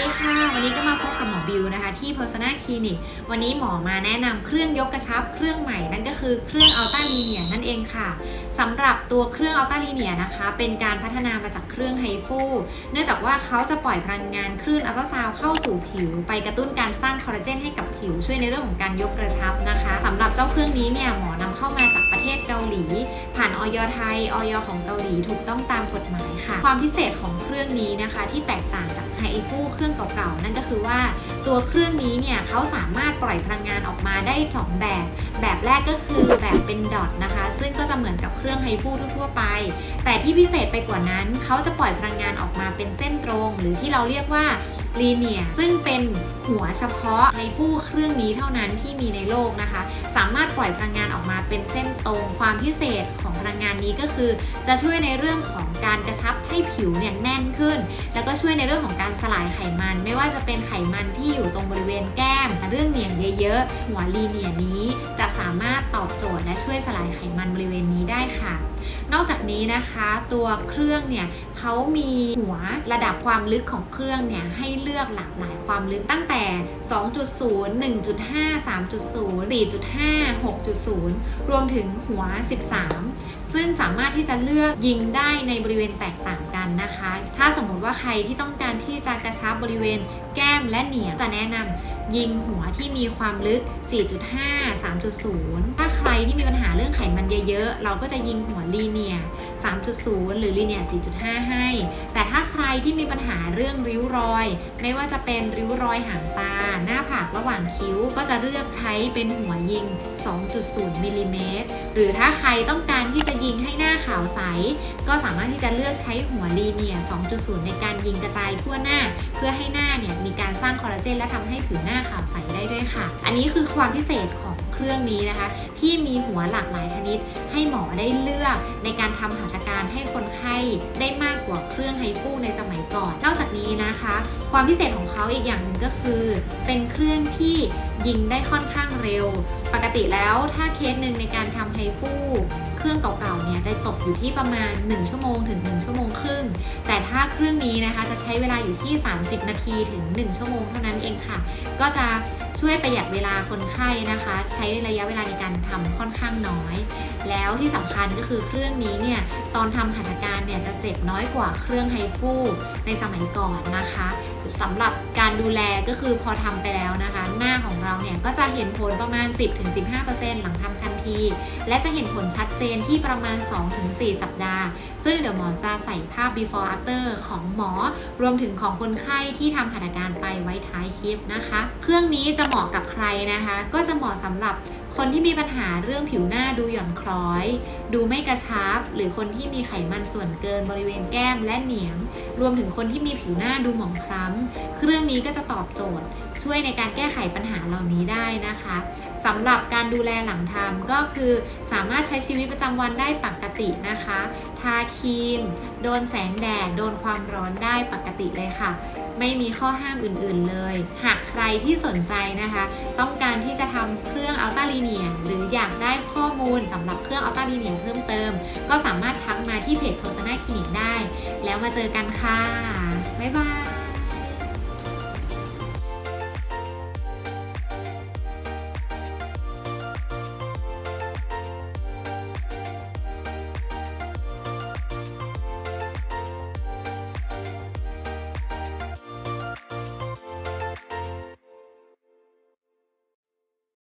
ดีค่ะ วันนี้ก็มาพบกับหมอบิวนะคะที่ Persona Clinic วันนี้หมอมาแนะนำเครื่องยกกระชับเครื่องใหม่นั่นก็คือเครื่อง Alta Linear นั่นเองค่ะสำหรับตัวเครื่อง Alta Linear นะคะ เป็นการพัฒนามาจากเครื่องไฮฟูเนื่องจากว่าเขาจะปล่อยพลังงานคลื่นอัลตราซาวเข้าสู่ผิว ไปกระตุ้นการสร้างคอลลาเจนให้กับผิวช่วยในเรื่องของการยกกระชับนะคะสำหรับเจ้าเครื่องนี้เนี่ยหมอนำเข้ามาจากประเทศเกาหลีานออยไทยออยของเกาหลีถูกต้องตามกฎหมายค่ะ ความพิเศษของเครื่องนี้นะคะ ที่แตกต่างจากไฮฟูเครื่องเก่าๆ นั่นก็คือว่าตัวเครื่องนี้เนี่ยเขาสามารถปล่อยพลังงานออกมาได้สองแบบ แบบแรกก็คือแบบเป็นดอทนะคะ ซึ่งก็จะเหมือนกับเครื่องไฮฟูทั่วๆไป แต่ที่พิเศษไปกว่านั้นเขาจะปล่อยพลังงานออกมาเป็นเส้นตรง หรือที่เราเรียกว่า ลีเนียซึ่งเป็นหัวเฉพาะไฮฟูเครื่องนี้เท่านั้นที่มีในโลกนะคะ สามารถปล่อยพลังงานออกมาเป็นเส้นตรง ความพิเศษของพลังงานนี้ก็คือ จะช่วยในเรื่องของการกระชับให้ผิวเนี่ยแน่นขึ้น แล้วก็ช่วยในเรื่องของการสลายไขมัน ไม่ว่าจะเป็นไขมันที่อยู่ตรงบริเวณแก้ม เรื่องเหนียงเยอะๆหัวลีเนียนี้จะสามารถตอบโจทย์และช่วยสลายไขมันบริเวณนี้ได้ค่ะ นอกจากนี้นะคะตัวเครื่องเนี่ยเขามีหัวระดับความลึกของเครื่องเนี่ยให้เลือกหลากหลายความลึกตั้งแต่ 2.0 1.5 3.0 4.5 6.0 รวมถึงหัว 13 ซึ่งสามารถที่จะเลือกยิงได้ในบริเวณแตกต่างกันนะคะ ถ้าสมมติว่าใครที่ต้องการที่จะกระชับบริเวณแก้มและเหนียงจะแนะนำยิงหัวที่มีความลึก 4.5 3.0 ถ้าใครที่มีปัญหาเรื่องไขมันเยอะๆ เราก็จะยิงหัวลีเนีย 3.0 หรือลีเนีย4.5 ให้ แต่ถ้าใครที่มีปัญหาเรื่องริ้วรอย ไม่ว่าจะเป็นริ้วรอยหางตา หน้าผากระหว่างคิ้ว ก็จะเลือกใช้เป็นหัวยิง 2.0 มิลลิเมตร หรือถ้าใครต้องการที่จะยิงให้หน้าขาวใส ก็สามารถที่จะเลือกใช้หัวลีเนีย 2.0 ในการยิงกระจายทั่วหน้า เพื่อให้หน้าเนี่ยมีการสร้างคอลลาเจนและทำให้ผิวหน้าขาวใสได้ด้วยค่ะ อันนี้คือความพิเศษของเครื่องนี้นะคะ ที่มีหัวหลากหลายชนิด ให้หมอได้เลือกในการทำหัตถการให้คนไข้ได้มากกว่าเครื่องไฮฟูในสมัยก่อน นอกจากนี้นะคะ ความพิเศษของเขาอีกอย่างหนึ่งก็คือ เป็นเครื่องที่ยิงได้ค่อนข้างเร็ว ปกติแล้วถ้าเคสหนึ่งในการทำไฮฟูเครื่องเก่าๆเนี่ยจะตกอยู่ที่ประมาณ 1 ชั่วโมงถึง 1 ชั่วโมงครึ่ง แต่ถ้าเครื่องนี้นะคะจะใช้เวลาอยู่ที่ 30 นาทีถึง 1 ชั่วโมงเท่านั้นเองค่ะ ก็จะ ช่วยประหยัดเวลาคนไข้นะคะ ใช้ระยะเวลาในการทำค่อนข้างน้อย แล้วที่สำคัญก็คือเครื่องนี้เนี่ยตอนทำหัตถการ เนี่ยจะเจ็บน้อยกว่าเครื่องไฮฟูในสมัยก่อนนะคะสำหรับการดูแลก็คือพอทำไปแล้วนะคะ หน้าของเราเนี่ยก็จะเห็นผลประมาณ 10-15%หลังทำทันที และจะเห็นผลชัดเจนที่ประมาณ 2-4 สัปดาห์ ซึ่งเดี๋ยวหมอจะใส่ภาพ before after ของหมอ รวมถึงของคนไข้ที่ทำหัตถการไปไว้ท้ายคลิปนะคะ เครื่องนี้จะเหมาะกับใครนะคะ ก็จะเหมาะสำหรับ คนที่มีปัญหาเรื่องผิวหน้าดูหย่อนคล้อย ดูไม่กระชับ หรือคนที่มีไขมันส่วนเกินบริเวณแก้มและเหนียง รวมถึงคนที่มีผิวหน้าดูหมองคล้ำ เครื่องนี้ก็จะตอบโจทย์ ช่วยในการแก้ไขปัญหาเหล่านี้ได้นะคะสำหรับการดูแลหลังทำก็คือสามารถใช้ชีวิตประจำวันได้ปกตินะคะ ทาครีม โดนแสงแดด โดนความร้อนได้ปกติเลยค่ะ ไม่มีข้อห้ามอื่นๆเลย หากใครที่สนใจนะคะ ต้องการที่จะทำเครื่องอัลต a าลีเนียหรืออยากได้ข้อมูลสำหรับเครื่องอัลต a าลีเนียเพิ่มเติม ก็สามารถทักมาที่เพจ Persona Clinic ได้ แล้วมาเจอกันค่ะ บ๊ายบาย